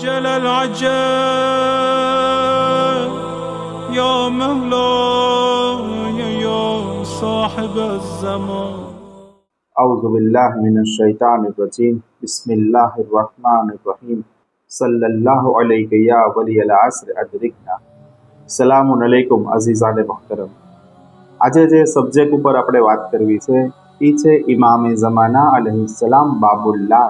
عجل العجل يا مولاي يا صاحب الزمان أعوذ بالله من الشيطان الرجيم بسم الله الرحمن الرحيم صلى الله عليك يا ولي العصر أدركنا સલામુ અલૈકુમ અઝીઝાને મોહતરમ આજે જે સબ્જેક્ટ ઉપર આપણે વાત કરવી છે એ છે ઇમામે ઝમાના અલહિસલામ બાબુલ્લાહ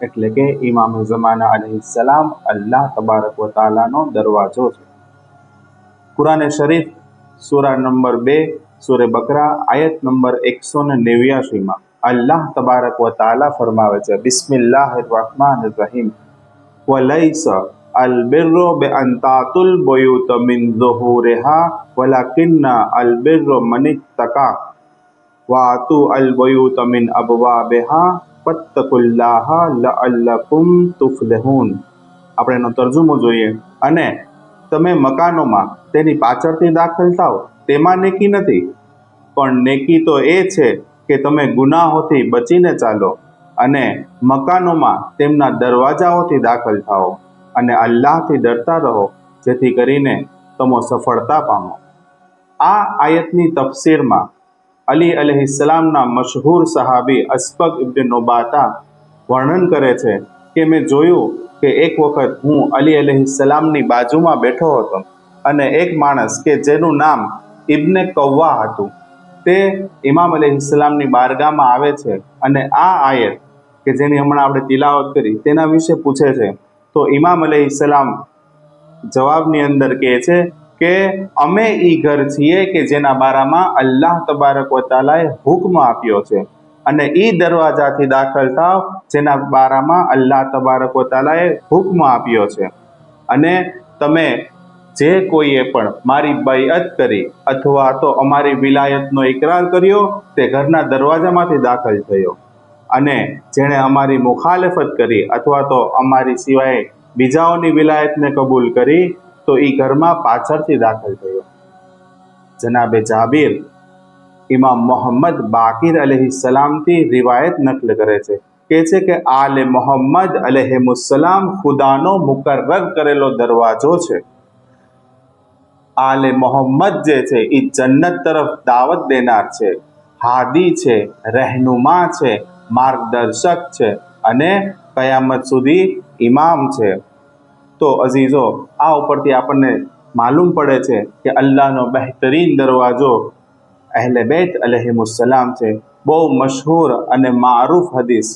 એટલે કે ઇમામે ઝમાના અલહિસલામ અલ્લાહ તબારક વ તાલાનો દરવાજો છે કુરાને શરીફ સુરા નંબર બે સુરે બકરા આયત નંબર એકસો ને નેવ્યાસીમાં અલ્લાહ તબારક વ તાલા ફરમાવે છે બિસ્મિલ્લાહ રહમાન રહીમ وليس البر بأن تأتوا البيوت من ظهورها ولكن البر من اتقى وأتوا البيوت من أبوابها ફત્તકુલ્લાહ લઅલ્લકુમ તુફલેહુન આપણે એનો તરજુમો જોઈએ. અને તમે મકાનોમાં તેની પાછળથી દાખલ થાવ તેમાં નેકી નથી. પણ નેકી તો એ છે કે તમે ગુનાહોથી બચીને ચાલો અને મકાનોમાં તેમના દરવાજાઓથી દાખલ થાઓ અને અલ્લાહથી ડરતા રહો, જેથી કરીને તમો સફળતા પામો. આ આયતની તફસીરમાં અલી અલહિસલામના મશહૂર સહાબી અસ્પક ઇબ્ન નોબાતા વર્ણન કરે છે કે મેં જોયું કે એક વખત હું અલી અલહિસલામની બાજુમાં બેઠો હતો અને એક માણસ કે જેનું નામ ઇબ્ને કૌવા હતું. તે ઇમામ અલહિસલામની બારગામાં આવે છે અને આ આયત કે જેની હમણાં આપણે તિલાવત કરી તેના વિશે પૂછે છે. તો ઇમામ અલહિસલામ જવાબની અંદર કહે છે કે અમે એ ઘર છીએ કે જેના બારામાં અલ્લાહ તબારક વતાલાએ તાલાએ હુકમ આપ્યો છે. અને એ દરવાજાથી દાખલ થાવ જેના બારામાં અલ્લાહ તબારક વતાલાએ તાલાએ હુકમ આપ્યો છે. અને તમે જે કોઈએ પણ મારી બૈઅત કરી અથવા તો અમારી વિલાયતનો ઇકરાર કર્યો તે ઘરના દરવાજામાંથી દાખલ થયો. અને જેણે અમારી મુખાલફત કરી અથવા તો અમારી સિવાય બીજાઓની વિલાયતને કબૂલ કરી તો એ ઘરમાં પાછળથી દાખલ થયો. જનાબે જાબીર ઇમામ મોહમ્મદ બાકીર અલહી સલામથી રિવાયત નકલ કરે છે. કે છે કે આલે મોહમ્મદ અલહેમુસલામ ખુદાનો મુકર્રર કરેલો દરવાજો છે. આલે મોહમ્મદ જે છે એ જન્નત તરફ દાવત દેનાર છે. હાદી છે, રહેનુમા છે, માર્ગદર્શક છે અને કયામત સુધી ઇમામ છે. તો અઝીઝો, આ ઉપરથી આપણને માલુમ પડે છે કે અલ્લાહનો બહેતરીન દરવાજો અહેલે બેત અલહેમુસલામ છે. બહુ મશહૂર અને મારૂફ હદીસ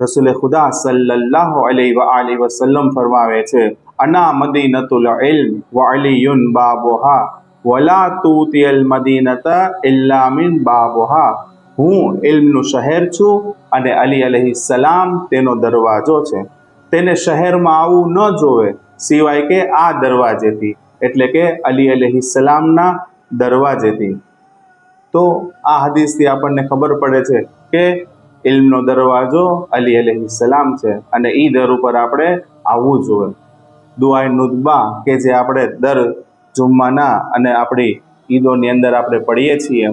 રસુલ ખુદા સલ્લાહ અલૈહિ વલી વસલમ ફરમાવે છે, અના મદીનતુલ ઇલ્મ વ અલીયુન બાબોહા વલા તુતિયલ મદીનત ઇલ્લામિન બાબુહા. હું ઇલ્મનું શહેર છું અને અલી અલહી સલામ તેનો દરવાજો છે. તેને શહેરમાં આવવું ન જોવે, સિવાય કે આ દરવાજેથી. એટલે કે અલી અલહી સલામના દરવાજેથી. તો આ હદીસથી આપણને ખબર પડે છે કે ઇલ્મનો દરવાજો અલી અલહી સલામ છે અને એ દર ઉપર આપણે આવવું જોઈએ દુઆઈ નુદબા કે જે આપણે દર જુમ્માના અને આપણી ઈદોની અંદર આપણે પડીએ છીએ,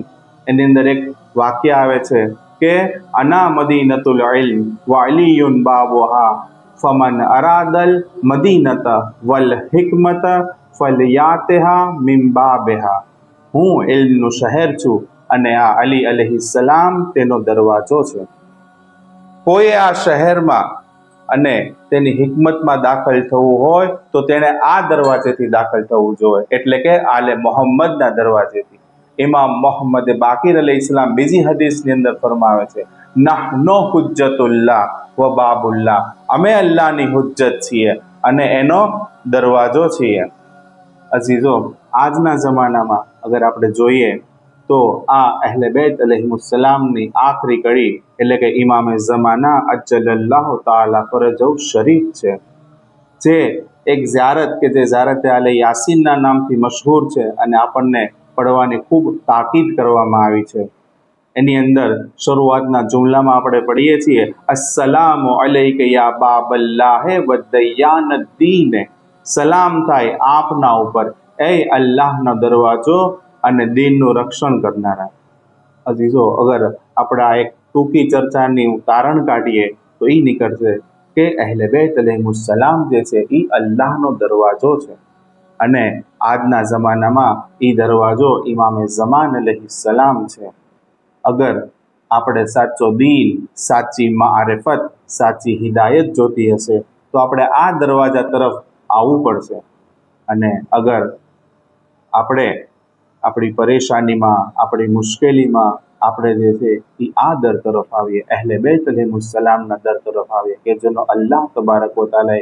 એની અંદર એક વાક્ય આવે છે કે અના મદીનતુલ ઇલ્મ યુન અલીયુન બાબુહા. ફમન અરાદલ મદીનત વલ હિકમત ફલયાતેહા મિન હું ઇલ્મનું શહેર છું અને આ અલી અલહી સલામ તેનો દરવાજો છે. કોઈ આ શહેરમાં અને તેની હિકમતમાં દાખલ થવું હોય તો તેણે આ દરવાજેથી દાખલ થવું જોઈએ. એટલે કે આલે મોહમ્મદના દરવાજેથી. ઇમામ મોહમ્મદ બાકીર અલી ઇસ્લામ બીજી હદીસની અંદર ફરમાવે છે, નાહનો હુજ્જતુલ્લાહ વ બાબુલ્લાહ. અમે અલ્લાહની હુજ્જત છીએ અને એનો દરવાજો છીએ. અઝીઝો આજના જમાનામાં અગર આપણે જોઈએ તો આ અહેલે બેત અલહીમુસલામની આખરી કડી એટલે કે ઇમામે ઝમાના અલ્લાહ તાલા ફરજૌ શરીફ છે, જે એક ઝારત કે જે ઝારત આલે યાસીનના નામથી મશહૂર છે અને આપણને પડવાની ખૂબ તાકીદ કરવામાં આવી છે. એની અંદર શરૂઆતના જુમલામાં આપણે પડીએ છીએ, અસલામ અલૈકા યા બાબલ્લાહે વદૈયાન દીને સલામ થાય આપના ઉપર, એ અલ્લાહનો દરવાજો અને દીનનું રક્ષણ કરનારા. અજીજો અગર આપણે આ એક ટૂંકી ચર્ચાની તારણ કાઢીએ, તો એ નીકળશે કે અહેલે બેત સલામ જે છે એ અલ્લાહનો દરવાજો છે. અને આજના જમાનામાં એ દરવાજો ઇમામે ઝમાન સલામ છે. અગર આપણે સાચો દિલ સાચી મારેફત સાચી હિદાયત જોતી હશે, તો આપણે આ દરવાજા તરફ આવવું પડશે. અને અગર આપણે આપણી પરેશાનીમાં, આપણી મુશ્કેલીમાં આપણે જે છે એ આ દર તરફ આવીએ, અહેલે બેત સલામના દર તરફ આવીએ, કે જેનો અલ્લાહ તબારક તાલાએ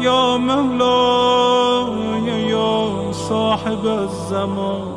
يا مولاي يا صاحب الزمان.